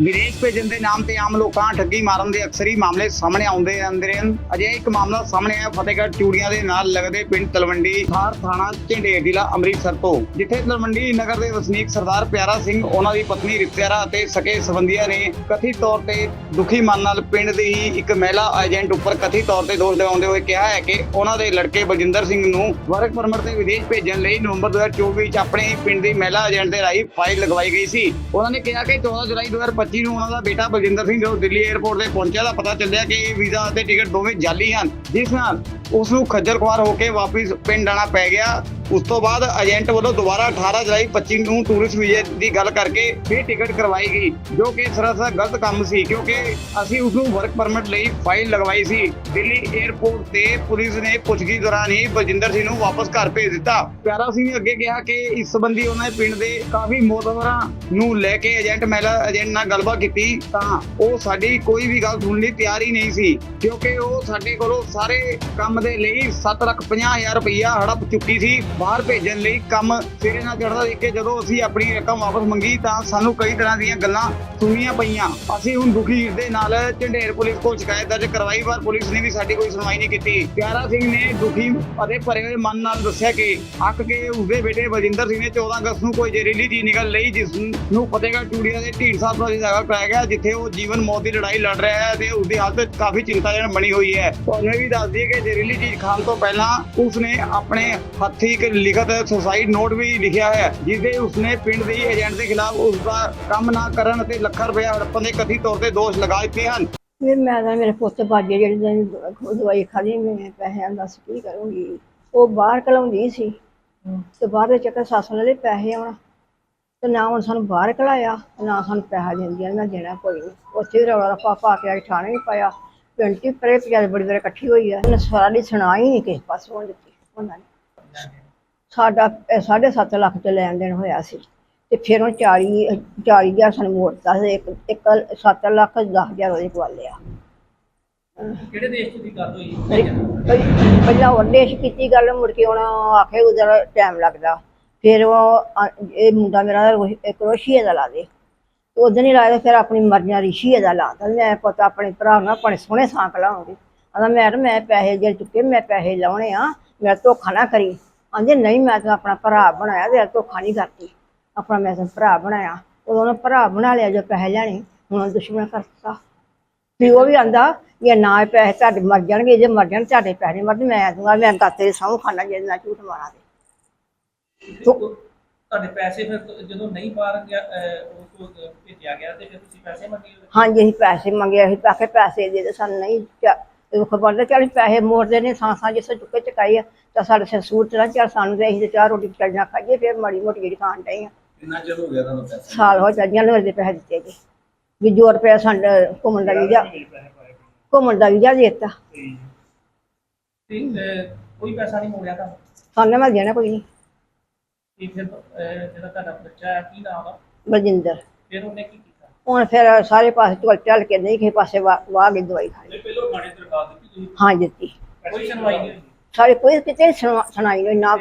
ਵਿਦੇਸ਼ ਭੇਜਣ ਦੇ ਨਾਮ ਤੇ ਆਮ ਲੋਕਾਂ ਠੱਗੀ ਮਾਰਨ ਦੇ ਅਕਸਰ ਹੀ ਮਾਮਲੇ ਸਾਹਮਣੇ ਆਉਂਦੇ ਰਹਿੰਦੇ ਹਨ। ਅਜੇ ਇੱਕ ਮਾਮਲਾ ਸਾਹਮਣੇ ਆਇਆ, ਫਤਿਹਗੜ੍ਹ ਚੂੜੀਆਂ ਦੇ ਨਾਲ ਲੱਗਦੇ ਪਿੰਡ ਤਲਵੰਡੀ ਥਾਰ ਥਾਣਾ ਝੰਡੇਰ ਜ਼ਿਲ੍ਹਾ ਅੰਮ੍ਰਿਤਸਰ ਤੋਂ, ਜਿੱਥੇ ਤਲਵੰਡੀ ਨਗਰ ਦੇ ਵਸਨੀਕ ਸਰਦਾਰ ਪਿਆਰਾ ਸਿੰਘ, ਉਹਨਾਂ ਦੀ ਪਤਨੀ ਰਿਤਿਆਰਾ ਅਤੇ ਸਕੇ ਸੰਬੰਧੀਆਂ ਨੇ ਕਥਿਤ ਤੌਰ ਤੇ ਦੁਖੀ ਮਨ ਨਾਲ ਪਿੰਡ ਦੀ ਹੀ ਇੱਕ ਮਹਿਲਾ ਏਜੰਟ ਉੱਪਰ ਕਥਿਤ ਤੌਰ ਤੇ ਦੋਸ਼ ਲਗਾਉਂਦੇ ਹੋਏ ਕਿਹਾ ਹੈ ਕਿ ਉਹਨਾਂ ਦੇ ਲੜਕੇ ਬਲਜਿੰਦਰ ਸਿੰਘ ਨੂੰ ਵਰਕ ਪਰਮਿਟ ਤੇ ਵਿਦੇਸ਼ ਭੇਜਣ ਲਈ ਨਵੰਬਰ 2024 ਵਿੱਚ ਆਪਣੇ ਪਿੰਡ ਦੀ ਮਹਿਲਾ ਏਜੰਟ ਦੇ ਰਾਹੀਂ ਫਾਈਲ ਲਗਵਾਈ ਗਈ ਸੀ। ਉਹਨਾਂ ਨੇ ਕਿਹਾ ਕਿ 14 ਜੁਲਾਈ 2025 ਨੂੰ ਉਹਨਾਂ ਦਾ ਬੇਟਾ ਬਲਜਿੰਦਰ ਸਿੰਘ ਜਦੋਂ ਦਿੱਲੀ 에ਅਰਪੋਰਟ ਤੇ ਪਹੁੰਚਿਆ ਤਾਂ ਪਤਾ ਚੱਲਿਆ ਕਿ ਇਹ ਵੀਜ਼ਾ ਅਤੇ ਟਿਕਟ ਦੋਵੇਂ ਜਾਲੀ ਹਨ। ਜਿਸ ਨਾਲ ਉਸ ਨੂੰ ਖੱਜਲ ਖੁਆਰ ਹੋ ਕੇ ਵਾਪਸ ਪਿੰਡ ਆਣਾ ਪੈ ਗਿਆ। ਉਸ ਤੋਂ ਬਾਅਦ ਏਜੰਟ ਵੱਲੋਂ ਦੁਬਾਰਾ 18 ਜੁਲਾਈ 25 ਨੂੰ ਟੂਰਿਸਟ ਵੀਜ਼ੇ ਦੀ ਗੱਲ ਕਰਕੇ ਫਿਰ ਟਿਕਟ ਕਰਵਾਈ ਗਈ, ਜੋ ਕਿ ਸਰਾਸਰ ਗਲਤ ਕੰਮ ਸੀ, ਕਿਉਂਕਿ ਅਸੀਂ ਉਸ ਨੂੰ ਵਰਕ ਪਰਮਿਟ ਲਈ ਫਾਈਲ ਲਗਵਾਈ ਸੀ। ਦਿੱਲੀ 에ਅਰਪੋਰਟ ਤੇ ਪੁਲਿਸ ਨੇ ਪੁੱਛਗਿੱਛ ਦੌਰਾਨ ਹੀ ਬਲਜਿੰਦਰ ਸਿੰਘ ਨੂੰ ਵਾਪਸ ਘਰ ਭੇਜ ਦਿੱਤਾ। ਪਿਆਰਾ ਸਿੰਘ ਨੇ ਅੱਗੇ ਕਿਹਾ ਕਿ ਇਸ ਸੰਬੰਧੀ ਉਹਨਾਂ ਨੇ ਪਿੰਡ ਦੇ ਕਾਫੀ ਮੋਤਬਰਾਂ ਨੂੰ ਲੈ ਕੇ ਏਜੰਟ ਮਹਿਲਾ ਏਜੰਟ ਨਾਲ ਗੱਲਬਾਤ ਕੀਤੀ, ਤਾਂ ਉਹ ਸਾਡੀ ਕੋਈ ਵੀ ਗੱਲ ਸੁਣਨ ਲਈ ਤਿਆਰ ਹੀ ਨਹੀਂ ਸੀ, ਕਿਉਂਕਿ ਉਹ ਸਾਡੇ ਕੋਲੋਂ ਸਾਰੇ ਕੰਮ ਦੇ ਲਈ 7 ਲੱਖ 50 ਹਜ਼ਾਰ ਰੁਪਈਆ ਹੜਪ ਚੁੱਕੀ ਸੀ। ਬਾਹਰ ਭੇਜਣ ਲਈ ਕੰਮ ਸਿਰੇ ਨਾਲ ਚੜਦਾ ਸੀ ਕਿ ਜਦੋਂ ਅਸੀਂ ਆਪਣੀ ਰਕਮ ਵਾਪਸ ਮੰਗੀ ਤਾਂ ਸਾਨੂੰ ਕਈ ਤਰ੍ਹਾਂ ਦੀਆਂ ਗੱਲਾਂ ਸੁਣੀਆਂ ਪਈਆਂ। ਅਸੀਂ ਹੁਣ ਦੁਖੀ ਦੇ ਨਾਲ ਝੰਡੇਰ ਪੁਲਿਸ ਕੋਲ ਸ਼ਿਕਾਇਤ ਦਰਜ ਕਰਵਾਈ, ਪਰ ਪੁਲਿਸ ਨੇ ਵੀ ਸਾਡੀ ਕੋਈ ਸੁਣਵਾਈ ਨਹੀਂ ਕੀਤੀ। ਪਿਆਰਾ ਸਿੰਘ ਨੇ ਦੁਖੀ ਅਤੇ ਭਰੇ ਹੋਏ ਮਨ ਨਾਲ ਦੱਸਿਆ ਕਿ ਅੱਕ ਕੇ ਉਸਦੇ ਬੇਟੇ ਬਲਜਿੰਦਰ ਸਿੰਘ ਨੇ 14 ਅਗਸਤ ਨੂੰ ਕੋਈ ਜ਼ਹਿਰੀਲੀ ਚੀਜ਼ ਨਿਕਲ ਲਈ, ਜਿਸ ਨੂੰ ਫਤਿਹਗੜ੍ਹ ਚੂੜੀਆਂ ਦੇ ਢੀਂਡ ਸਾਹਿਬ ਦਾ ਜਗ੍ਹਾ ਕਰਾਇਆ ਗਿਆ, ਜਿੱਥੇ ਉਹ ਜੀਵਨ, ਮੌਤ ਦੀ ਲੜਾਈ ਲੜ ਰਿਹਾ ਹੈ ਤੇ ਉਸਦੀ ਹਾਲਤ ਕਾਫੀ ਚਿੰਤਾਜਨਕ ਬਣੀ ਹੋਈ ਹੈ। ਤੁਹਾਨੂੰ ਇਹ ਵੀ ਦੱਸ ਦਈਏ ਕਿ ਜ਼ਹਿਰੀਲੀ ਚੀਜ਼ ਖਾਣ ਤੋਂ ਪਹਿਲਾਂ ਉਸਨੇ ਆਪਣੇ ਹੱਥੀਂ ਲਿਖਤ ਸੁਸਾਈਡ ਨੋਟ ਵੀ ਲਿਖਿਆ ਹੈ, ਜਿਸਦੇ ਉਸਨੇ ਪਿੰਡ ਦੇ ਏਜੰਟ ਦੇ ਖਿਲਾਫ ਉਸ ਦਾ ਕੰਮ ਨਾ ਕਰਨ ਅਤੇ ਲੱਖਾਂ ਰੁਪਏ ਹੜਪਣ ਦੇ ਕਥਿਤ ਤੌਰ ਤੇ ਦੋਸ਼ ਲਗਾ ਦਿੱਤੇ ਹਨ। ਫਿਰ ਮੈਂ ਤਾਂ ਮੇਰੇ ਪੁੱਤ ਬਾਜੇ ਜਿਹੜੇ ਦਿਨ ਦਵਾਈ ਖਾਦੀ ਮੈਂ ਪੈਸਿਆਂ ਦਾ ਕੀ ਕਰੂੰਗੀ। ਉਹ ਬਾਹਰ ਕਲਾਉਂਦੀ ਸੀ ਤੇ ਬਾਹਰ ਦੇ ਚੱਕਰ ਸੱਸ ਨੇ ਪੈਸੇ ਆਉਣਾ। ਤੇ ਨਾ ਹੁਣ ਸਾਨੂੰ ਬਾਹਰ ਕਲਾਇਆ, ਨਾ ਸਾਨੂੰ ਪੈਸਾ ਦਿੰਦੀਆਂ ਨਾ ਦੇਣਾ ਕੋਈ ਨਹੀਂ ਉੱਥੇ ਰੌਲਾ ਰੱਪਾ ਪਾ ਕੇ ਆਈ ਠਾਣੇ ਵੀ ਪਾਇਆ। ਪਿੰਡ ਚ ਪਰੇ ਪਿਆ ਬੜੀ ਵਾਰ ਇਕੱਠੀ ਹੋਈ ਆ। ਸਾਰਾ ਸਾਰੀ ਸੁਣਾ ਹੀ ਨਹੀਂ ਕਿਸੇ ਪਾਸੋਂ ਦਿੱਤੀ। ਉਹਨਾਂ ਨੇ ਸਾਡਾ ਇਹ ਸਾਢੇ ਸੱਤ ਲੱਖ ਚ ਲੈਣ ਦੇਣ ਹੋਇਆ ਸੀ। ਤੇ ਫਿਰ ਉਹ 40 40 ਹਜ਼ਾਰ ਸਾਨੂੰ ਮੋੜਤਾ ਸੀ। ਇੱਕ ਇੱਕ 7 ਲੱਖ 10 ਹਜ਼ਾਰ ਉਹਦੇ ਕੋਲ ਲਿਆ। ਕਿਹੜੇ ਦੇਸ਼ ਦੀ ਗੱਲ ਹੋਈ? ਪਹਿ- ਪਹਿਲਾਂ ਉਹਨੇ ਸੀ ਕੀਤੀ ਗੱਲ ਮੁੜ ਕੇ ਹੁਣ ਆਖੇ ਉਧਰ ਟਾਈਮ ਲੱਗਦਾ। ਫਿਰ ਉਹ ਇਹ ਮੁੰਡਾ ਮੇਰਾ ਰੋ- ਇੱਕ ਰੋਸ਼ੀਏ ਦਾ ਲਾ ਦੇ। ਉਦੋਂ ਹੀ ਲਾਇਆ ਫਿਰ ਆਪਣੀ ਮਰਜ਼ੀ ਰਿਸ਼ੀਏ ਦਾ ਲਾਤਾ ਮੈਂ ਪਤਾ ਆਪਣੇ ਭਰਾ ਨਾਲ ਆਪਣੇ ਸੋਹਣੇ ਸਾਂਕ ਲਾਉਂਗੀ। ਆਂਦਾ ਮੈਂ ਮੈਂ ਪੈਸੇ ਜੇ ਚੁੱਕੇ ਮੈਂ ਪੈਸੇ ਲਾਉਣੇ ਆ। ਮੈਂ ਧੋਖਾ ਨਾ ਕਰੀ। ਆਂਦੇ ਨਹੀਂ ਮੈਂ ਤਾਂ ਆਪਣਾ ਭਰਾ ਬਣਾਇਆ ਤੇ ਧੋਖਾ ਨਹੀਂ ਕਰਦੀ। ਆਪਣਾ ਮੈਂ ਤਾਂ ਭਰਾ ਬਣਾਇਆ। ਉਦੋਂ ਉਹਨੇ ਭਰਾ ਬਣਾ ਲਿਆ ਜੋ ਪੈਸੇ ਲੈਣੇ। ਹੁਣ ਦੁਸ਼ਮਣ ਕਰਤਾ ਵੀ ਉਹ ਵੀ ਆਂਦਾ ਇਹ ਨਾ ਪੈਸੇ ਤੁਹਾਡੇ ਮਰ ਜਾਣਗੇ ਜੇ ਮਰ ਜਾਣ ਤੁਹਾਡੇ ਪੈਸੇ ਮਰਦੇ ਮੈਂ ਦੂੰਗਾ ਮੈਂ ਗਾਤੇ ਦੀ ਸਹੁੰ ਖਾਣਾ ਜੇ ਨਾ ਝੂਠ ਮਾਰਾਂ ਤੇ। ਤੁਹਾਡੇ ਪੈਸੇ ਫਿਰ ਤੋਂ- ਜਦੋਂ ਨਹੀਂ ਬਾਹਰ ਗਿਆ ਅਹ, ਉਹ ਤੋਂ ਭੇਜਿਆ ਗਿਆ ਤੇ ਫਿਰ ਤੁਸੀਂ ਪੈਸੇ ਮੰਗੇ ਉਹਦੇ? ਹਾਂਜੀ ਅਸੀਂ ਪੈਸੇ ਮੰਗੇ ਅਸੀਂ ਤਾਂ ਆਖੇ ਪੈਸੇ ਦੇ ਦੇ ਸਾਨੂੰ ਨਹੀਂ ਦੇ ਚੱਲ ਪੈਸੇ ਮੋੜਦੇ ਨੇ ਸਾਂ ਸਾਂ ਜਿਸ ਚੁੱਕੇ ਚਕਾਈ ਆ ਤਾਂ ਸਾਡੇ ਸਿਰ ਸੂਟ ਨਾ ਚੱਲ ਸਾਨੂੰ ਤੇ ਅਸੀਂ ਤੇ ਚਾਹ ਰੋਟੀ ਚੱਲਣਾ ਖਾਈਏ ਫਿਰ ਮਾੜੀ ਮੋਟੀ ਜਿਹੜੀ ਖਾਣ ਡਏ ਆ। ਕਿੰਨਾ ਚਿਰ ਹੋ ਗਿਆ ਤੁਹਾਨੂੰ ਪੈਸੇ? ਸਾਲ ਹੋ ਚੱਲੀਆਂ ਨੇ ਦੇ ਪੈਸੇ ਦਿੱਤੇ ਜੀ। ਵੀ ਜੋ ਰੁਪਏ ਸਾਡੇ ਘੁੰਮਣ ਦਾ ਵੀਜ਼ਾ ਘੁੰਮਣ ਦਾ ਵੀਜ਼ਾ ਦੇ ਦਿੱਤਾ। ਤੇ ਕੋਈ ਪੈਸਾ ਨਹੀਂ ਮੋੜਿਆ ਤੁਹਾਨੂੰ? ਸਾਨੂੰ ਮੈਂ ਦੇਣਾ ਕੋਈ ਨਹੀਂ। ਤੇ ਫਿਰ ਜਿਹੜਾ ਤੁਹਾਡਾ ਬੱਚਾ ਹੈ ਕੀ ਨਾਮ ਆ? ਬਲਜਿੰਦਰ। ਫਿਰ ਉਹਨੇ ਕੀ ਹੁਣ ਫਿਰ ਸਾਰੇ ਪਾਸੇ ਚੱਲ ਚੱਲ ਕੇ ਨਹੀਂ ਕਿਸੇ ਪਾਸੇ ਵਾ ਵਾਹ ਕੇ ਦਵਾਈ ਖਾਈ। ਪਹਿਲਾਂ ਥਾਣੇ ਦਰਖਾਸਤ ਦਿੱਤੀ ਤੁਸੀਂ? ਹਾਂ ਦਿੱਤੀ। ਕੋਈ ਸੁਣਵਾਈ ਨਹੀਂ ਹੋਈ? ਸਾਰੇ ਕੋਈ ਕਿਤੇ ਸੁਣਾ- ਸੁਣਾਈ ਨਹੀਂ ਨਾ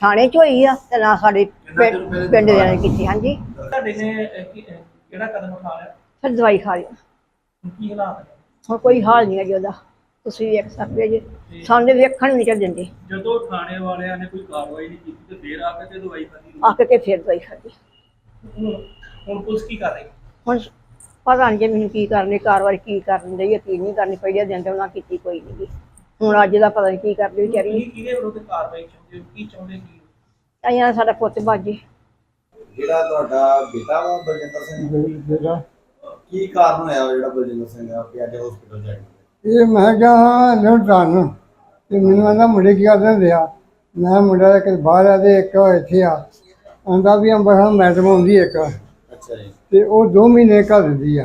ਥਾਣੇ ਚ ਹੋਈ ਆ ਤੇ ਨਾ ਸਾਡੇ ਪਿੰਡ ਪਿੰਡ ਦੇ ਨੇ ਕੀਤੀ ਹਾਂਜੀ। ਤੁਹਾਡੇ ਨੇ ਅਹ, ਕੀ- ਅਹ, ਕਿਹੜਾ ਕਦਮ ਉਠਾ ਲਿਆ? ਫਿਰ ਦਵਾਈ ਖਾ ਲਈ। ਹੁਣ ਕੀ ਹਾਲਾਤ ਹੈ ਹੁਣ ਕੋਈ ਹਾਲ ਨਹੀਂ ਹੈ ਜੀ ਉਹਦਾ। ਤੁਸੀਂ ਵੇਖ ਸਕਦੇ ਜੀ। ਸਾਨੂੰ ਵੇਖਣ ਨਹੀਂ ਚੱਲ ਦਿੰਦੇ। ਜਦੋਂ ਥਾਣੇ ਵਾਲਿਆਂ ਨੇ ਕੋਈ ਕਾਰਵਾਈ ਨਹੀਂ ਕੀਤੀ ਤੇ ਫੇਰ ਆ ਕੇ ਤੇ ਦਵਾਈ ਖਾਦੀ ਆ ਕੇ ਤੇ ਫਿਰ ਦਵਾਈ ਖਾਦੀ ਹੁਣ ਪੁਲਿਸ ਕੀ ਕਰ ਰਹੀ? ਹੁਣ ਪਤਾ ਨਹੀਂ ਜੇ ਮੈਨੂੰ ਕੀ ਕਰਨੀ ਕਾਰਵਾਈ ਕੀ ਕਰਨ ਦੇ ਕੀ ਨਹੀਂ ਕਰਨੀ ਪਹਿਲੇ ਦਿਨ ਤੇ ਉਹਨਾਂ ਕੀਤੀ ਕੋਈ ਨਹੀਂ। ਹੁਣ ਅੱਜ ਦਾ ਪਤਾ ਨਹੀਂ ਕੀ ਕਰਦੀ ਵਿਚਾਰੀ। ਕੀ ਕਿਹਦੇ ਵਿਰੁੱਧ ਕਾਰਵਾਈ ਚਾਹੁੰਦੇ ਹੋ? ਕੀ ਚਾਹੁੰਦੇ ਕੀ ਆਈਆਂ ਸਾਡਾ ਪੁੱਤ ਬਾਜੀ। ਜਿਹੜਾ ਤੁਹਾਡਾ ਬੇਟਾ ਵਾ ਬਲਜਿੰਦਰ ਸਿੰਘ? ਕੀ ਕਾਰਨ ਹੋਇਆ ਜਿਹੜਾ ਬਲਜਿੰਦਰ ਸਿੰਘ ਆ ਕਿ ਅੱਜ ਹਸਪੀਟਲ ਜਾ ਕੇ ਇਹ ਮੈਂ ਕਿਹਾ ਲੋ ਡਨ ਤੇ ਮੈਨੂੰ ਆਂਦਾ ਮੁੰਡੇ ਕੀ ਕਰਦੇ ਹੁੰਦੇ ਆ? ਮੈਂ ਮੁੰਡਾ ਇੱਕ ਬਾਹਰ ਆ ਤੇ ਇੱਕ ਇੱਥੇ ਆ। ਆਂਦਾ ਵੀ ਅੰਬਰ ਮੈਡਮ ਹੁੰਦੀ ਇੱਕ। ਅੱਛਾ ਜੀ। ਤੇ ਉਹ 2 ਮਹੀਨੇ ਘਰ ਦਿੰਦੀ ਆ।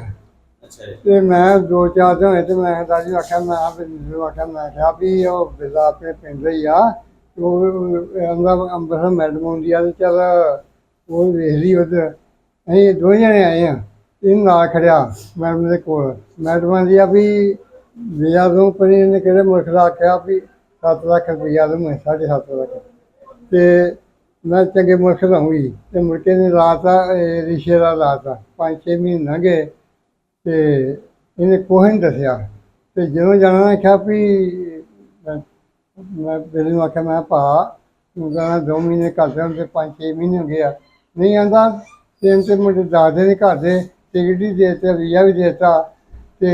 ਅੱਛਾ ਜੀ। ਤੇ ਮੈਂ ਦੋ ਚਾਰ ਦਿਨ ਹੋਏ ਤੇ ਮੈਂ ਦਾਦੀ ਨੂੰ ਆਖਿਆ ਮੈਂ ਆ ਨੂੰ ਆਖਿਆ ਮੈਂ ਕਿਹਾ ਵੀ ਉਹ ਬਿਜ਼ਾ ਆਪਣੇ ਪਿੰਡ ਹੀ ਆ। ਉਹ ਆਂਦਾ ਅੰਬਰ ਮੈਡਮ ਹੁੰਦੀ ਆ ਤੇ ਚੱਲ ਉਹ ਵੇਖ ਲਈ ਉਧਰ। ਅਸੀਂ ਦੋ ਜਣੇ ਆਏ ਆ। ਇਹ ਨਾਲ ਖੜਿਆ ਮੈਡਮ ਦੇ ਕੋਲ। ਮੈਡਮ ਦੀ ਆ ਵੀ ਵਿਆਹ ਤੋਂ ਪਰ ਇਹਨੇ ਕਿਹੜੇ ਮੁਲਕ ਦਾ ਆਖਿਆ ਵੀ 7 ਲੱਖ ਰੁਪਈਆ ਦੂੰ ਸਾਢੇ ਸੱਤ ਲੱਖ। ਤੇ ਮੈਂ ਚੰਗੇ ਮੁਲਕ ਲਾਉਂਗੀ ਤੇ ਮੁੜਕੇ ਨੇ ਲਾਤਾ ਇਹ ਰਿਸ਼ਤੇ ਦਾ ਲਾਤਾ ਪੰਜ ਛੇ ਮਹੀਨੇ ਲੰਘੇ ਤੇ ਇਹਨੇ ਕੋਈ ਨਹੀਂ ਦੱਸਿਆ। ਤੇ ਜਦੋਂ ਜਾਣਾ ਆਖਿਆ ਵੀ, ਮੈਂ ਮੈਂ ਨੂੰ ਆਖਿਆ, ਮੈਂ ਭਾ, ਤੂੰ ਕਹਿੰਦਾ ਦੋ ਮਹੀਨੇ ਘਰ ਦੇ ਹੁੰਦੇ, ਪੰਜ ਛੇ ਮਹੀਨੇ ਹੋ ਗਏ ਆ। ਨਹੀਂ ਆਂਦਾ, ਤਿੰਨ ਤੇ ਮੁੰਡੇ ਦਾਦੇ ਦੇ ਘਰ ਦੇ, ਟਿਕਟ ਵੀ ਦੇ ਦਿੱਤਾ ਵੀਜ਼ਾ ਵੀ ਦੇ ਦਿੱਤਾ ਤੇ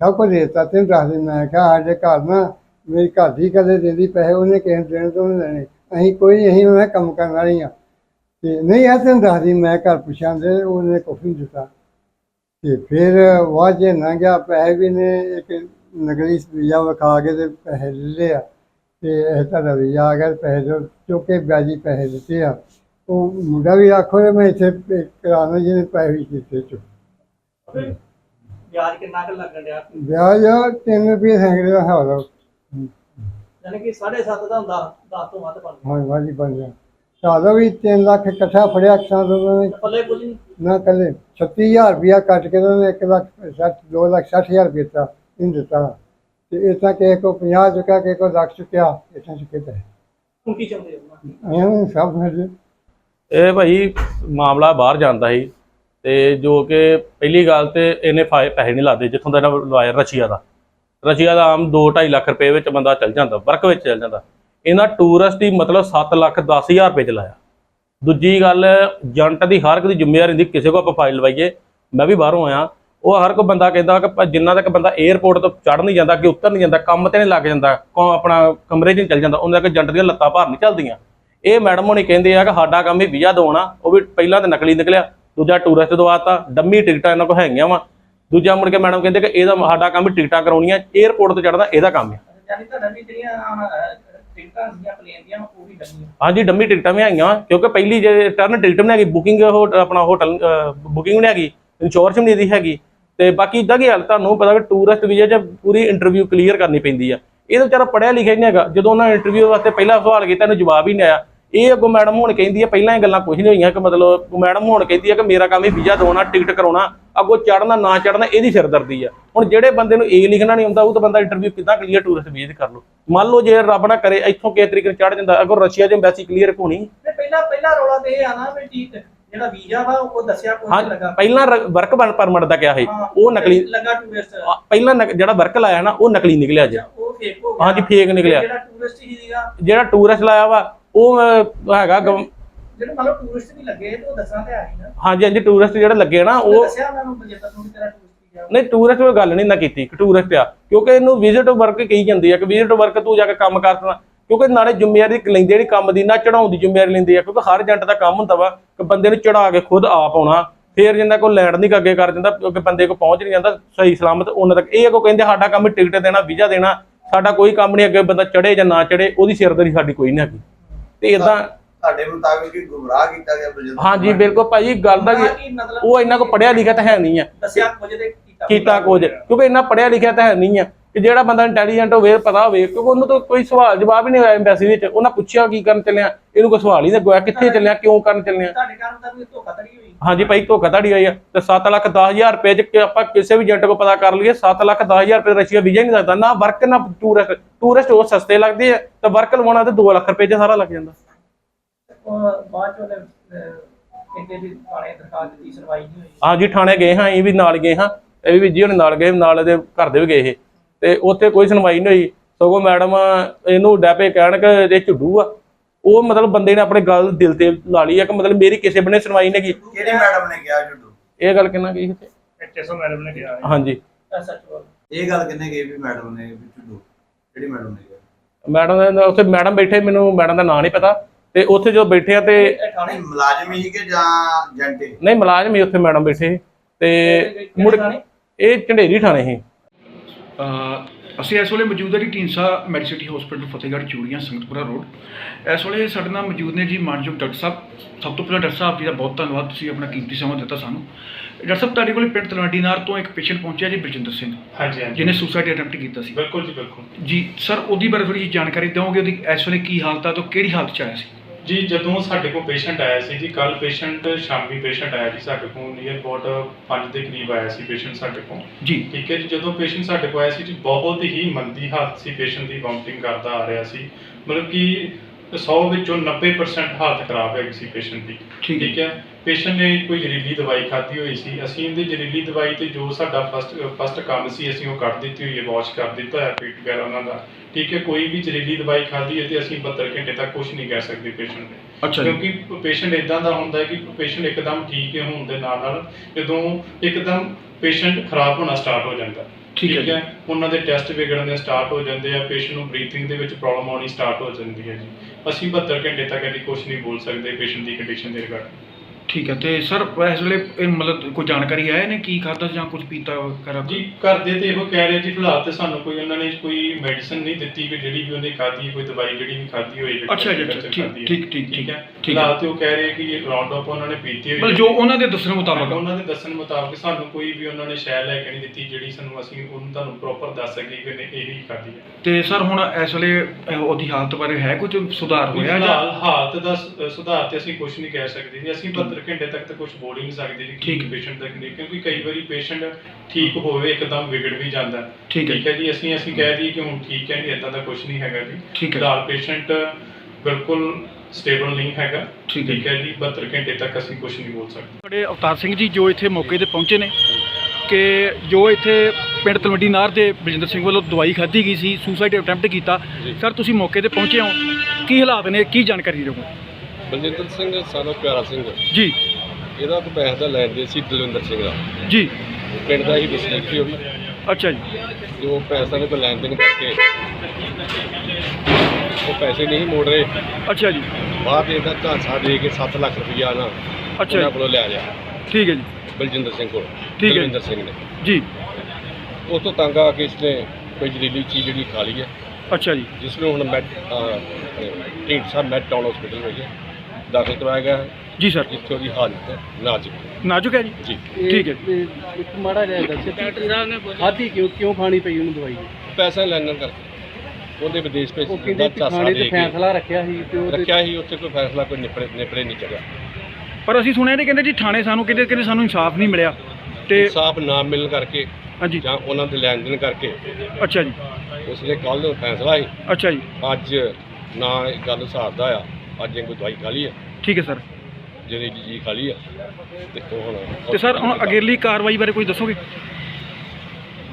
ਸਭ ਕੁਝ ਦੇ ਦਿੱਤਾ, ਤੈਨੂੰ ਦੱਸ ਦੇ ਮੈਂ ਕਿਹਾ ਸਾਡੇ ਘਰ ਨਾ ਮੇਰੀ ਘਰ ਦੀ ਕਦੇ ਦਿੰਦੀ ਪੈਸੇ, ਉਹਨੇ ਕਿਸੇ ਨੂੰ ਦੇਣ, ਤੋਂ ਨਹੀਂ ਲੈਣੇ। ਅਸੀਂ ਕੋਈ ਅਸੀਂ ਮੈਂ ਕੰਮ ਕਰਨ ਵਾਲੀ ਆ ਤੇ ਨਹੀਂ ਆ ਤੈਨੂੰ ਦੱਸਦੀ ਮੈਂ ਘਰ ਪੁੱਛਾਂ ਦੇ ਉਹਨੇ ਨਹੀਂ ਦਿੱਤਾ। ਤੇ ਫਿਰ ਵਾਜੇ ਨਾ ਗਿਆ ਪੈਸੇ ਵੀ ਨੇ ਇੱਕ ਨਕਲੀ ਵੀਜ਼ਾ ਵਿਖਾ ਕੇ ਤੇ ਪੈਸੇ ਲਿਆ। ਤੇ ਇਹ ਤੁਹਾਡਾ ਵੀਜ਼ਾ ਆ ਗਿਆ ਤੇ ਪੈਸੇ ਦਿਓ ਚੁੱਕ ਵਿਆਜੀ ਪੈਸੇ ਦਿੱਤੇ ਆ। ਉਹ ਮੁੰਡਾ ਵੀ ਆਖੋ ਤੇ ਮੈਂ ਇੱਥੇ ਕਰਾਉਣਾ ਜਿਹਨੇ ਪੈਸੇ ਵੀ ਦਿੱਤੇ ਚੁੱਕ। ਵਿਆਜ ਕਿੰਨਾ ਕੁ ਲੱਗਣ ਡਿਆ? ਵਿਆਜ 3 ਰੁਪਏ ਸੈਂਕੜੇ ਦਾ ਹਿਸਾਬ ਦਾ ਯਾਨੀ ਕਿ 7.5 ਦਾ ਹੁੰਦਾ 10 ਤੋਂ ਵੱਧ ਬਣਦਾ ਹਾਂ ਵਾਜੀ ਬਣ ਗਿਆ। ਸਾਦਾ ਵੀ 3 ਲੱਖ ਇਕੱਠਾ ਫੜਿਆ ਕਿਸਾਂ ਦੋਨਾਂ ਨੇ। ਪੱਲੇ ਕੁਝ ਨਹੀਂ। ਨਾ ਕੱਲੇ 36000 ਰੁਪਇਆ ਕੱਟ ਕੇ ਉਹਨੇ 1 ਲੱਖ 60 2 ਲੱਖ 60000 ਰੁਪਏ ਦਿੱਤਾ ਇਹਨੂੰ ਦਿੱਤਾ। ਤੇ ਇਸ ਤਰ੍ਹਾਂ ਕਿਸੇ ਕੋ 50 ਚੁੱਕਿਆ ਕਿਸੇ ਕੋ ਲੱਖ ਚੁੱਕਿਆ ਇਤਾਂ ਚੁੱਕੇ ਪਏ ਹੁਣ ਕੀ ਚਾਹੁੰਦੇ ਹੋ ਸਭ ਮਿਲ ਜੇ। ਇਹ ਭਾਈ ਮਾਮਲਾ ਬਾਹਰ ਜਾਂਦਾ ਸੀ ਤੇ ਜੋ ਕਿ ਪਹਿਲੀ ਗੱਲ ਤੇ ਇਹਨੇ ਫਾਇ ਪੈਸੇ ਨਹੀਂ ਲਾਦੇ ਜਿੱਥੋਂ ਦਾ ਇਹਨਾਂ ਲਵਾਇਆ ਰਸ਼ੀਆ ਦਾ। ਰਸ਼ੀਆ ਦਾ ਆਮ 2.5 ਲੱਖ ਰੁਪਏ ਵਿੱਚ ਬੰਦਾ ਚੱਲ ਜਾਂਦਾ, ਵਰਕ ਵਿੱਚ ਚੱਲ ਜਾਂਦਾ। ਇਹਨਾਂ ਟੂਰਿਸਟ ਦੀ ਮਤਲਬ 7 ਲੱਖ 10000 ਰੁਪਏ ਚ ਲਾਇਆ। ਦੂਜੀ ਗੱਲ, ਏਜੰਟ ਦੀ ਹਰ ਇੱਕ ਦੀ ਜ਼ਿੰਮੇਵਾਰੀ ਹੁੰਦੀ, ਕਿਸੇ ਕੋ ਆਪਾਂ ਫਾਈਲ ਲਵਾਈਏ, ਮੈਂ ਵੀ ਬਾਹਰੋਂ ਆਇਆ। ਉਹ ਹਰ ਕੋ ਬੰਦਾ ਕਹਿੰਦਾ ਕਿ ਜਿੰਨਾ ਤੱਕ ਬੰਦਾ 에ਅਰਪੋਰਟ ਤੋਂ ਚੜ ਨਹੀਂ ਜਾਂਦਾ ਕਿ ਉਤਰ ਨਹੀਂ ਜਾਂਦਾ, ਕੰਮ ਤੇ ਨਹੀਂ ਲੱਗ ਜਾਂਦਾ, ਕੋ, ਆਪਣਾ ਕਮਰੇ 'ਚ ਨਹੀਂ ਚੱਲ ਜਾਂਦਾ, ਉਹਨਾਂ ਤੱਕ ਏਜੰਟ ਦੀਆਂ ਲੱਤਾਂ ਭਾਰ ਨਹੀਂ ਚੱਲਦੀਆਂ। ਇਹ ਮੈਡਮ ਹੋਣੀ ਕਹਿੰਦੇ ਆ ਕਿ ਸਾਡਾ ਕੰਮ ਹੀ ਵੀਜ਼ਾ ਦਵਾਉਣਾ, ਉਹ ਵੀ ਪਹਿਲਾਂ ਤਾਂ ਨਕਲੀ ਨਿਕਲਿਆ, ਦੂਜਾ ਟੂਰਿਸਟ ਦਵਾਤਾ ਡੰਮੀ ਟਿਕਟਾਂ ਇਹਨਾਂ ਕੋਲ ਹੈਗੀਆਂ ਵਾ। ਦੂਜਾ ਮੁੜ ਕੇ ਮੈਡਮ ਕਹਿੰਦੇ ਕਿ ਇਹਦਾ ਸਾਡਾ ਕੰਮ ਟਿਕਟਾਂ ਕਰਾਉਣੀਆਂ 에ਅਰਪੋਰਟ ਤੋਂ ਚੜਦਾ ਇਹਦਾ ਕੰਮ ਹੈ ਯਾਨੀ ਤੁਹਾਡਾ ਵੀ ਜਿਹੜੀਆਂ ਅਹ, ਟਿਕਟਾਂ ਸੀਗੀਆਂ ਪਲੇਨ ਦੀਆਂ ਉਹ ਵੀ ਲੱਗੀਆਂ ਹਾਂਜੀ ਡੰਮੀ ਟਿਕਟਾਂ ਵੀ ਵਾਂ, ਕਿਉਂਕਿ ਪਹਿਲੀ ਜੇ ਰਿਟਰਨ ਟਿਕਟ ਵੀ ਨਹੀਂ ਹੈਗੀ ਬੁਕਿੰਗ ਆਪਣਾ ਹੋਟਲ ਬੁਕਿੰਗ ਨਹੀਂ ਹੈਗੀ ਇੰਸ਼ੋਰੈਂਸ ਵੀ ਨਹੀਂ ਦੀ ਹੈਗੀ। ਤੇ ਬਾਕੀ ਇਦਾਂ ਕੀ ਹਾਲ ਤੁਹਾਨੂੰ ਪਤਾ ਕਿ ਟੂਰਿਸਟ ਵੀਜ਼ੇ 'ਚ ਪੂਰੀ ਇੰਟਰਵਿਊ ਕਲੀਅਰ ਕਰਨੀ ਪੈਂਦੀ ਆ। ਇਹ ਤਾਂ ਵਿਚਾਰਾ ਪੜਿਆ ਲਿਖਿਆ ਨਹੀਂ ਹੈਗਾ। ਜਦੋਂ ਉਹਨਾਂ ਇੰਟਰਵਿਊ ਵਾਸਤੇ ਪਹਿਲਾ ਸਵਾਲ ਕੀਤਾ ਇਹਨੂੰ ਜਵਾਬ ਹੀ ਨਹੀਂ ਆਇਆ। ਇਹ ਅੱਗੋਂ ਮੈਡਮ ਹੁਣ ਕਹਿੰਦੀ ਹੈ ਪਹਿਲਾਂ ਇਹ ਗੱਲਾਂ ਕੁਝ ਨਹੀਂ ਹੋਈਆਂ ਕਿ ਮਤਲਬ ਮੈਡਮ ਹੁਣ ਕਹਿੰਦੀ ਹੈ ਕਿ ਮੇਰਾ ਕੰਮ ਹੀ ਵੀਜ਼ਾ ਦਵਾਉਣਾ ਟਿਕਟ ਕਰਾਉਣਾ ਅੱਗੋਂ ਚੜਨਾ ਨਾ ਚੜਨਾ ਇਹਦੀ ਸਿਰਦਰਦੀ ਆ। ਹੁਣ ਜਿਹੜੇ ਬੰਦੇ ਨੂੰ ਇਹ ਲਿਖਣਾ ਨਹੀਂ ਆਉਂਦਾ ਉਹ ਤਾਂ ਬੰਦਾ ਇੰਟਰਵਿਊ ਕਿੱਦਾਂ ਕਲੀਅਰ ਟੂਰਿਸਟ ਵੀਜ਼ੇ ਕਰ ਲਓ ਮੰਨ ਲਓ ਜੇ ਰੱਬ ਨਾ ਕਰੇ ਇੱਥੋਂ ਕਿਸੇ ਤਰੀਕੇ ਨਾਲ ਚੜ ਜਾਂਦਾ ਅੱਗੋਂ ਰਸ਼ੀਆ 'ਚ ਐਮਬੈਸੀ ਕਲੀਅਰ ਹੋਣੀ। ਪਹਿਲਾ ਪਹਿਲਾ ਰੌਲਾ ਤੇ ਇਹ ਆ ਨਾ ਵੀ ਠੀਕ ਜਿਹੜਾ ਵੀਜ਼ਾ ਵਾ ਉਹ ਦੱਸਿਆ ਕੋਈ ਲੱਗਾ। ਪਹਿਲਾਂ ਵਰਕ ਪਰਮਿਟ ਦਾ ਕਿਹਾ ਸੀ। ਹਾਂ, ਉਹ ਨਕਲੀ ਲੱਗਾ ਟੂਰਿਸਟ ਆ, ਪਹਿਲਾਂ ਜਿਹੜਾ ਵਰਕ ਲਾਇਆ ਨਾ ਉਹ ਨਕਲੀ ਨਿਕਲਿਆ ਜੀ ਉਹ ਫੇਕ ਹੋ ਗਿਆ ਹਾਂਜੀ ਫੇਕ ਨਿਕਲਿਆ। ਜਿਹੜਾ ਟੂਰਿਸਟ ਹੀ ਸੀਗਾ। ਜਿਹੜਾ ਟੂਰਿਸਟ ਲਾਇਆ ਵਾ ਉਹ ਅਹ, ਹੈਗਾ ਗਵ- ਜਿਹੜੇ ਮੰਨ ਲਓ ਟੂਰਿਸਟ ਨਹੀਂ ਲੱਗੇ ਤੇ ਉਹ ਦੱਸਣਾ ਤੇ ਆ ਹੀ ਨਾ। ਹਾਂਜੀ ਹਾਂਜੀ ਟੂਰਿਸਟ ਜਿਹੜੇ ਲੱਗੇ ਨਾ ਉਹ ਉਹ ਦੱਸਿਆ ਉਹਨਾਂ ਨੂੰ ਬਜੇਤਾ ਨੂੰ ਵੀ ਤੇਰਾ ਟੂਰਿਸਟ ਨਹੀਂ ਟੂਰਿਸਟ ਕੋਈ ਗੱਲ ਨਹੀਂ ਨਾ ਕੀਤੀ ਕਿ ਟੂਰਿਸਟ ਆ। ਕਿਉਂਕਿ ਇਹਨੂੰ ਵਿਜ਼ਿਟ ਵਰਕ ਕਹੀ ਜਾਂਦੀ ਆ ਕਿ ਵਿਜ਼ਿਟ ਵਰਕ ਤੂੰ ਜਾ ਕੇ ਕੰਮ ਕਰਨਾ ਕਿਉਂਕਿ ਨਾਲੇ ਜ਼ਿੰਮੇਵਾਰੀ ਲੈਂਦੇ ਜਿਹੜੀ ਕੰਮ ਦੀ ਨਾ ਚੜਾਉਣ ਦੀ ਜ਼ਿੰਮੇਵਾਰੀ ਲੈਂਦੇ ਆ। ਕਿਉਂਕਿ ਹਰ ਏਜੰਟ ਦਾ ਕੰਮ ਹੁੰਦਾ ਵਾ ਕਿ ਬੰਦੇ ਨੂੰ ਚੜਾ ਕੇ ਖੁਦ ਆਪ ਆਉਣਾ। ਫੇਰ ਜਿੰਨਾ ਕੋਈ ਲੈਂਡ ਨਹੀਂ ਅੱਗੇ ਕਰ ਦਿੰਦਾ ਕਿਉਂਕਿ ਬੰਦੇ ਕੋ ਪਹੁੰਚ ਨਹੀਂ ਜਾਂਦਾ ਸਹੀ ਸਲਾਮਤ ਉਹਨਾਂ ਤੱਕ। ਇਹ ਕੋ ਕਹਿੰਦੇ ਸਾਡਾ ਕੰਮ ਟਿਕਟ ਦੇਣਾ ਵੀਜ਼ਾ ਦੇਣਾ। ਸਾਡਾ ਕੋਈ ਕੰਮ ਨਹੀਂ ਅੱਗੇ ਬੰਦਾ ਚੜੇ ਜਾਂ ਨਾ ਚੜੇ ਉਹਦੀ ਸਿਰਦਰੀ ਸਾਡੀ ਕੋਈ ਨਹੀਂ ਹੈਗੀ। ਤੇ ਇਦਾਂ ਤੁਹਾਡੇ ਮੁਤਾਬਿਕ ਹੀ ਗੁੰਮਰਾਹ ਕੀਤਾ ਗਿਆ ਬਲਜਿੰਦਰ ਹਾਂਜੀ ਬਿਲਕੁਲ ਭਾਜੀ ਗੱਲ ਦਾ ਕੀ- ਉਹ ਇਹਨਾਂ ਕੋ ਪੜਿਆ ਲਿਖਿਆ ਤਾਂ ਹੈ ਨਹੀਂ ਆ। ਦੱਸਿਆ ਕੁਝ ਤੇ ਕੀਤਾ ਕੀਤਾ ਕੁਝ ਕਿਉਂਕਿ ਇੰਨਾ ਪੜਿਆ ਲਿਖਿਆ ਤਾਂ ਹੈ ਨਹੀਂ ਆ। ਕਿ ਜਿਹੜਾ ਬੰਦਾ ਇੰਟੈਲੀਜੈਂਟ ਹੋਵੇ ਪਤਾ ਹੋਵੇ ਕਿਉਂਕਿ ਉਹਨੂੰ ਤਾਂ ਕੋਈ ਸਵਾਲ ਜਵਾਬ ਹੀ ਨਹੀਂ ਹੋਇਆ ਐਮਬੈਸੀ ਵਿੱਚ। ਉਹਨਾਂ ਪੁੱਛਿਆ ਕੀ ਕਰਨ ਚੱਲਿਆ ਇਹਨੂੰ ਕੋਈ ਸਵਾਲ ਹੀ ਨਹੀਂ ਗੋਇਆ ਕਿੱਥੇ ਚੱਲਿਆ ਕਿਉਂ ਕਰਨ ਚੱਲਿਆ ਤੁਹਾਡੇ ਕਾਰਨ ਤਾਂ ਕੋਈ ਧੋਖਾਧੜੀ ਹਾਂਜੀ ਭਾਈ ਧੋਖਾਧੜੀ ਹੋਈ ਆ ਤੇ 7 ਲੱਖ 10000 ਰੁਪਏ ਚ ਕਿ ਆਪਾਂ ਕਿਸੇ ਵੀ ਏਜੰਟ ਕੋ ਪਤਾ ਕਰ ਲਈਏ 7 ਲੱਖ 10000 ਰੁਪਏ ਰਸ਼ੀਆ ਵੀਜ਼ਾ ਨਹੀਂ ਲੱਗਦਾ ਨਾ ਵਰਕ ਨਾ ਟੂਰਿਸਟ ਟੂਰਿਸਟ ਉਹ ਸਸਤੇ ਲੱਗਦੇ ਆ ਤੇ ਵਰਕ ਲਵਾਉਣਾ ਤੇ 2 ਲੱਖ ਰੁਪਏ ਚ ਸਾਰਾ ਲੱਗ ਜਾਂਦਾ। ਬਾਅਦ ਚ ਉਹਨੇ ਕਹਿੰਦੇ ਵੀ ਥਾਣੇ ਦਰਖਾਸਤ ਦਿੱਤੀ ਸੁਣਵਾਈ ਨਹੀਂ ਹੋਈ। ਹਾਂਜੀ ਥਾਣੇ ਗਏ ਹਾਂ ਇਹ ਵੀ ਨਾਲ ਗਏ ਹਾਂ ਇਹ ਵੀ ਵਿਜੀ ਹੋਣੇ ਨਾਲ ਗਏ ਨਾਲ ਇਹਦੇ ਘਰ ਦੇ ਵੀ ਗਏ ਇਹ। ਤੇ ਉੱਥੇ ਕੋਈ ਸੁਣਵਾਈ ਨਹੀਂ ਹੋਈ ਸਗੋਂ ਮੈਡਮ ਇਹਨੂੰ ਡੈਪੇ ਕਹਿਣ ਕਿ ਇਹ ਝੁੱਡੂ ਆ ਉਹ ਮਤਲਬ ਬੰਦੇ ਨੇ ਆਪਣੇ ਗੱਲ ਦਿਲ ਤੇ ਲਾ ਲਈ ਆ ਕਿ ਮਤਲਬ ਮੇਰੀ ਕਿਸੇ ਬਨੇ ਸੁਣਵਾਈ ਨਹੀਂ ਕੀਤੀ ਕਿਹੜੀ ਮੈਡਮ ਨੇ ਕਿਹਾ ਜੁੱਡੂ? ਇਹ ਗੱਲ ਕਿੰਨਾ ਕਹੀ ਇੱਥੇ ਐਚਐਸਓ ਮੈਡਮ ਨੇ ਕਿਹਾ? ਹਾਂਜੀ। ਇਹ ਗੱਲ ਕਿੰਨੇ ਕਹੀ ਵੀ ਮੈਡਮ ਨੇ ਵੀ ਜੁੱਡੂ? ਕਿਹੜੀ ਮੈਡਮ ਨੇ ਕਿਹਾ? ਮੈਡਮ ਦਾ ਉੱਥੇ ਮੈਡਮ ਬੈਠੇ ਮੈਨੂੰ ਮੈਡਮ ਦਾ ਨਾਂ ਨਹੀਂ ਪਤਾ। ਤੇ ਉੱਥੇ ਜਦੋਂ ਬੈਠੇ ਆ ਤੇ ਨਹੀਂ ਮੁਲਾਜ਼ਮ ਹੀ ਕਿ ਜਾਂ ਏਜੰਟ ਨਹੀਂ ਮੁਲਾਜ਼ਮ ਹੀ ਉੱਥੇ ਮੈਡਮ ਬੈਠੇ ਸੀ। ਤੇ ਮੁੜ ਥਾਣੇ? ਇਹ ਝੰਡੇਰੀ ਥਾਣੇ ਸੀ। ਅਸੀਂ ਇਸ ਵੇਲੇ ਮੌਜੂਦ ਹਾਂ ਜੀ Dhindsa Medicity hospital Fatehgarh Churian Sangatpura road. ਇਸ ਵੇਲੇ ਸਾਡੇ ਨਾਲ ਮੌਜੂਦ ਨੇ ਜੀ ਮਾਨਯੋਗ ਡਾਕਟਰ ਸਾਹਿਬ। ਸਭ ਤੋਂ ਪਹਿਲਾਂ ਡਾਕਟਰ ਸਾਹਿਬ ਜੀ ਦਾ ਬਹੁਤ ਧੰਨਵਾਦ ਤੁਸੀਂ ਆਪਣਾ ਕੀਮਤੀ ਸਮਾਂ ਦਿੱਤਾ ਸਾਨੂੰ। ਡਾਕਟਰ ਸਾਹਿਬ ਤੁਹਾਡੇ ਕੋਲ ਪਿੰਡ ਤਲਵੰਡੀਨਾਰ ਤੋਂ ਇੱਕ ਪੇਸ਼ੈਂਟ ਪਹੁੰਚਿਆ ਜੀ ਬਲਜਿੰਦਰ ਸਿੰਘ। ਹਾਂਜੀ ਹਾਂਜੀ। ਜਿਹਨੇ ਸੁਸਾਈਡ ਅਟੈਂਪਟ ਕੀਤਾ ਸੀ। ਬਿਲਕੁਲ ਜੀ ਬਿਲਕੁਲ। ਜੀ ਸਰ ਉਹਦੀ ਬਾਰੇ ਥੋੜੀ ਜਿਹੀ ਜਾਣਕਾਰੀ ਦਿਓਗੇ? ਉਹਦੀ ਇਸ ਵੇਲੇ ਕੀ ਹਾਲਤ ਆ ਤੋਂ ਕਿਹੜੀ ਹਾਲਤ ਚ ਆਇਆ ਸੀ? ਜੀ ਜਦੋਂ ਸਾਡੇ ਕੋਲ ਪੇਸ਼ੈਂਟ ਆਇਆ ਸੀ ਜੀ ਕੱਲ ਪੇਸ਼ੈਂਟ ਸ਼ਾਮੀ ਪੇਸ਼ੈਂਟ ਆਇਆ ਜੀ ਸਾਡੇ ਕੋਲ ਨੀਅਰ ਅਬਾਊਟ 5 ਦੇ ਕਰੀਬ ਆਇਆ ਸੀ ਪੇਸ਼ੈਂਟ ਸਾਡੇ ਕੋਲ। ਜੀ। ਠੀਕ ਹੈ ਜੀ ਜਦੋਂ ਪੇਸ਼ੈਂਟ ਸਾਡੇ ਕੋਲ ਆਇਆ ਸੀ ਜੀ ਬਹੁਤ ਹੀ ਮੰਦੀ ਹਾਲਤ ਸੀ ਪੇਸ਼ੈਂਟ ਦੀ ਵਾਮਟਿੰਗ ਕਰਦਾ ਆ ਰਿਹਾ ਸੀ। ਮਤਲਬ ਕਿ 100 ਵਿੱਚੋਂ 90% ਹਾਲਤ ਖਰਾਬ ਹੈਗੀ ਸੀ ਪੇਸ਼ੈਂਟ ਦੀ। ਠੀਕ ਹੈ। ਪੇਸ਼ੈਂਟ ਨੇ ਕੋਈ ਜ਼ਹਿਰੀਲੀ ਦਵਾਈ ਖਾਧੀ ਹੋਈ ਸੀ। ਅਸੀਂ ਇਹਦੀ ਜ਼ਹਿਰੀਲੀ ਦਵਾਈ ਤੇ ਜੋ ਸਾਡਾ ਫਸਟ ਫਸਟ ਕੰਮ ਸੀ ਅਸੀਂ ਉਹ ਕੱਢ ਦਿੱਤੀ ਹੋਈ ਹੈ ਵਾਸ਼ ਕਰ ਦਿੱਤਾ ਹੈ ਪੇਟ ਵਗੈਰਾ ਉਹਨਾਂ ਦਾ। ਠੀਕ ਹੈ ਕੋਈ ਵੀ ਜ਼ਹਿਰੀਲੀ ਦਵਾਈ ਖਾਧੀ ਹੈ ਤੇ ਅਸੀਂ 72 ਘੰਟੇ ਤੱਕ ਕੁਝ ਨਹੀਂ ਕਹਿ ਸਕਦੇ ਪੇਸ਼ੈਂਟ ਅੱਛਾ ਜੀ। ਕਿਉਂਕਿ ਪੇਸ਼ੈਂਟ ਇਦਾਂ ਦਾ ਹੁੰਦਾ ਹੈ ਕਿ ਪੇਸ਼ੈਂਟ ਇੱਕਦਮ ਠੀਕ ਹੋਣ ਦੇ ਨਾਲ ਨਾਲ ਜਦੋਂ ਇੱਕਦਮ ਪੇਸ਼ੈਂਟ ਖਰਾਬ ਹੋਣਾ ਸਟਾਰਟ ਹੋ ਜਾਂਦਾ। ਠੀਕ ਹੈ। ਉਹਨਾਂ ਦੇ ਟੈਸਟ ਵਿਗੜਨੇ ਸਟਾਰਟ ਹੋ ਜਾਂਦੇ ਆ ਪੇਸ਼ੈਂਟ ਨੂੰ ਬਰੀਥਿੰਗ ਦੇ ਵਿੱਚ ਪ੍ਰੋਬਲਮ ਆਉਣੀ ਸਟਾਰਟ ਹੋ ਜਾਂਦੀ ਹੈ ਜੀ। ਅਸੀਂ 72 ਘੰਟੇ ਤੱਕ ਇਹਦੀ ਕੁਝ ਨਹੀਂ ਬੋਲ ਸਕਦੇ ਪੇਸ਼ੈਂਟ ਦੀ ਕੰਡੀਸ਼ਨ ਦੇ ਰਿਗਾਰਡ ਠੀਕ ਹੈ ਤੇ ਸਰ ਇਸ ਵੇਲੇ ਇਹ ਮਤਲਬ ਕੋਈ ਜਾਣਕਾਰੀ ਹੈ ਇਹਨੇ ਕੀ ਖਾਧਾ ਜਾਂ ਕੁਝ ਪੀਤਾ ਵਗੈਰਾ ਜੀ ਘਰ ਦੇ ਤੇ ਇਹੋ ਕਹਿ ਰਹੇ ਜੀ ਫਿਲਹਾਲ ਤੇ ਸਾਨੂੰ ਕੋਈ ਉਹਨਾਂ ਨੇ ਕੋਈ ਮੈਡੀਸਨ ਨਹੀਂ ਦਿੱਤੀ ਕਿ ਜਿਹੜੀ ਵੀ ਉਹਨੇ ਖਾਧੀ ਕੋਈ ਦਵਾਈ ਜਿਹੜੀ ਵੀ ਖਾਧੀ ਹੋਈ ਜਿਹੜੀ ਅੱਛਾ ਜੀ, ਅੱਛਾ, ਠੀਕ- ਖਾਧੀ ਹੈ। ਠੀਕ- ਠੀਕ- ਠੀਕ ਹੈ ਠੀਕ ਹੈ। ਫਿਲਹਾਲ ਤੇ ਉਹ ਕਹਿ ਰਹੇ ਕਿ ਇਹ ਰਾਉਂਡ ਅਪ ਉਹਨਾਂ ਨੇ ਪੀਤੀ ਹੋਈ ਮਤਲਬ। ਜੋ ਉਹਨਾਂ ਦੇ ਦੱਸਣ ਮੁਤਾਬਕ ਉਹਨਾਂ ਦੇ ਦੱਸਣ ਮੁਤਾਬਕ ਸਾਨੂੰ ਕੋਈ ਵੀ ਉਹਨਾਂ ਨੇ ਸ਼ੈ ਲੈ ਕੇ ਨਹੀਂ ਦਿੱਤੀ ਜਿਹੜੀ ਸਾਨੂੰ ਅਸੀਂ ਉਹਨੂੰ ਤੁਹਾਨੂੰ ਪ੍ਰੋਪਰ ਦੱਸ ਸਕੀਏ ਕਿ ਨੇ ਇਹੀ ਖਾਧੀ ਹੈ ਤੇ ਸਰ ਹੁਣ ਇਸ ਵੇਲੇ ਉਹਦੀ ਹਾਲਤ ਬਾਰੇ ਹੈ ਕੁਝ ਸੁਧਾਰ ਹੋਇਆ ਜਾਂ ਫਿਲਹਾਲ ਹਾਲਤ ਦਾ ਸ- ਸੁਧਾਰ ਤੇ ਅਸੀਂ ਕੁਝ ਨਹੀਂ ਕਹਿ ਸਕਦੇ ਜੀ ਅਸੀਂ 72 ਘੰਟੇ ਤੱਕ ਤਾਂ ਕੁਝ ਬੋਲ ਹੀ ਨਹੀਂ ਸਕਦੇ ਜੀ ਠੀਕ। ਪੇਸ਼ੈਂਟ ਦਾ ਕਿੰਨੀ ਕਿਉਂਕਿ ਕਈ ਵਾਰੀ ਪੇਸ਼ੈਂਟ ਠੀਕ ਹੋਵੇ ਇੱਕਦਮ ਵਿਗੜ ਵੀ ਜਾਂਦਾ ਹੈ। ਠੀਕ ਹੈ ਠੀਕ ਹੈ ਜੀ ਅਸੀਂ ਅਸੀਂ ਕਹਿ ਦਈਏ ਕਿ ਹੁਣ ਠੀਕ ਹੈ ਜੀ ਇਦਾਂ ਦਾ ਕੁਝ ਨਹੀਂ ਹੈਗਾ ਜੀ ਠੀਕ ਹੈ। ਫਿਲਹਾਲ ਪੇਸ਼ੈਂਟ ਬਿਲਕੁਲ ਸਟੇਬਲ ਨਹੀਂ ਹੈਗਾ ਠੀਕ ਹੈ। ਠੀਕ ਹੈ ਜੀ 72 ਘੰਟੇ ਤੱਕ ਅਸੀਂ ਕੁਝ ਨਹੀਂ ਬੋਲ ਸਕਦੇ ਸਾਡੇ ਅਵਤਾਰ ਸਿੰਘ ਜੀ ਜੋ ਇੱਥੇ ਮੌਕੇ ਤੇ ਪਹੁੰਚੇ ਨੇ ਕਿ ਜੋ ਇੱਥੇ ਪਿੰਡ ਤਲਵੰਡੀ ਨਾਰ ਦੇ ਬਲਜਿੰਦਰ ਸਿੰਘ ਵੱਲੋਂ ਦਵਾਈ ਖਾਧੀ ਗਈ ਸੀ ਸੁਸਾਈਡ ਅਟੈਂਪਟ ਕੀਤਾ ਸਰ ਤੁਸੀਂ ਮੌਕੇ ਤੇ ਪਹੁੰਚੇ ਹੋ ਕੀ ਹਾਲਾਤ ਨੇ ਕੀ ਜਾਣਕਾਰੀ ਦਿਓ ਬਲਜਿੰਦਰ ਸਿੰਘ ਸਾਨੂੰ ਪਿਆਰਾ ਸਿੰਘ। ਜੀ। ਇਹਦਾ ਤੋਂ ਪੈਸੇ ਦਾ ਲੈਂਦੇ ਸੀ ਦਲਵਿੰਦਰ ਸਿੰਘ ਦਾ। ਜੀ। ਪਿੰਡ ਦਾ ਹੀ ਵਸਨੀਕ ਸੀ ਉਹ ਵੀ। ਅੱਛਾ ਜੀ। ਜੋ ਪੈਸਾ ਨੇ ਲੈਣ ਦੇਣ ਕਰਕੇ। ਉਹ ਪੈਸੇ ਨਹੀਂ ਮੋੜ ਰਹੇ। ਅੱਛਾ ਜੀ। ਬਾਅਦ ਇਹਦਾ ਝਾਂਸਾ ਦੇ ਕੇ 7 ਲੱਖ ਰੁਪਈਆ ਨਾ ਅੱਛਾ ਉਹਨਾਂ ਜੀ ਕੋਲੋਂ ਲਿਆ ਲਿਆ। ਠੀਕ ਹੈ ਜੀ। ਬਲਜਿੰਦਰ ਸਿੰਘ ਕੋਲ। ਠੀਕ ਹੈ। ਦਲਵਿੰਦਰ ਸਿੰਘ ਨੇ। ਜੀ। ਉਸ ਤੋਂ ਤੰਗ ਆ ਕੇ ਇਸਨੇ ਕੋਈ ਜ਼ਹਿਰੀਲੀ ਚੀਜ਼ ਜਿਹੜੀ ਖਾ ਲਈ ਹੈ। ਅੱਛਾ ਜੀ। ਜਿਸ ਨੂੰ ਹੁਣ ਮੈਡ ਢੀਂਡਸਾ ਮੈਡ ਟਾਊਨ ਹਸਪੀਟਲ ਵਿੱਚ ਦਾਖਲ ਕਰਵਾਇਆ ਗਿਆ ਹੈ। ਜੀ ਸਰ। ਜਿੱਥੇ ਉਹਦੀ ਹਾਲਤ ਨਾਜ਼ੁਕ ਹੈ। ਨਾਜ਼ੁਕ ਹੈ ਜੀ? ਜੀ। ਠੀਕ ਹੈ ਇੱਕ ਮਾੜਾ ਜਿਹਾ ਦੱਸੋ ਡਾਕਟਰ ਸਾਹਿਬ ਨੇ ਖਾਧੀ ਕਿਉਂ ਕਿਉਂ ਖਾਣੀ ਪਈ ਉਹਨੂੰ ਦਵਾਈ? ਪੈਸਾ ਲੈਣ ਕਰਕੇ। ਉਹਦੇ ਵਿਦੇਸ਼ ਭੇਜ ਉਹ ਕਹਿੰਦੇ ਕਿ ਖਾਣੇ ਤੇ ਫੈਸਲਾ ਰੱਖਿਆ ਸੀ ਤੇ ਉਹ ਰੱਖਿਆ ਹੀ ਉੱਥੇ ਕੋਈ ਫੈਸਲਾ ਕੋਈ ਨਿਪਰੇ ਨਿਪਰੇ ਨਹੀਂ ਚੱਲਿਆ। ਪਰ ਅਸੀਂ ਸੁਣਿਆ ਨੇ ਕਹਿੰਦੇ ਜੀ ਥਾਣੇ ਸਾਨੂੰ ਕਿਤੇ ਕਿਤੇ ਸਾਨੂੰ ਇਨਸਾਫ ਨਹੀਂ ਮਿਲਿਆ। ਤੇ ਇਨਸਾਫ ਨਾ ਮਿਲਣ ਕਰਕੇ ਹਾਂਜੀ। ਜਾਂ ਉਹਨਾਂ ਦੇ ਲੈਣ ਦੇਣ ਕਰਕੇ। ਅੱਛਾ ਜੀ। ਉਸ ਨੇ ਕੱਲ ਨੂੰ ਫੈਸਲਾ ਸੀ। ਅੱਛਾ ਜੀ। ਅੱਜ ਨਾ ਇਹ ਗੱਲ ਹਿਸਾਬ ਦਾ ਆ। ਅੱਜ ਇਹ ਕੋਈ ਦਵਾਈ ਖਾ ਲਈ ਹੈ ਠੀਕ ਹੈ ਸਰ। ਜਿਹੜੀ ਜੀ ਖਾ ਲਈ ਹੈ ਤੇ ਉਹ ਹੁਣ ਤੇ ਸਰ ਹੁਣ ਅਗੇਲੀ ਕਾਰਵਾਈ ਬਾਰੇ ਕੁਝ ਦੱਸੋਗੇ?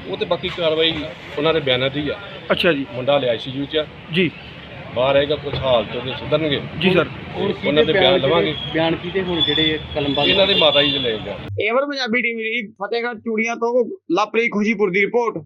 ਉਹ ਤੇ ਬਾਕੀ ਕਾਰਵਾਈ ਉਹਨਾਂ ਦੇ ਬਿਆਨਾਂ ਦੀ ਆ। ਅੱਛਾ ਜੀ। ਮੁੰਡਾ ਲਿਆ ਆਈਸੀਯੂ ਚ। ਆ, ਜੀ। ਬਾਹਰ ਆਏਗਾ ਕੁਝ ਹਾਲਤ ਉਹਦੇ ਸੁਧਰਨਗੇ। ਜੀ ਸਰ। ਉਹਨਾਂ ਦੇ ਬਿਆਨ ਲਵਾਂਗੇ। ਬਿਆਨ ਕੀਤੇ ਹੁਣ ਜਿਹੜੇ ਕਲਮਬਾਜ਼ ਇਹਨਾਂ ਦੇ ਮਾਤਾ ਜੀ ਦੇ ਲੈ ਜਾ ਏਵਰ ਪੰਜਾਬੀ ਟੀਵੀ ਲਈ ਫਤਿਹਗੜ੍ਹ ਚੂੜੀਆਂ ਤੋਂ ਲਵਪ੍ਰੀਤ ਖੁਸ਼ੀਪੁਰ ਦੀ ਰਿਪੋਰਟ।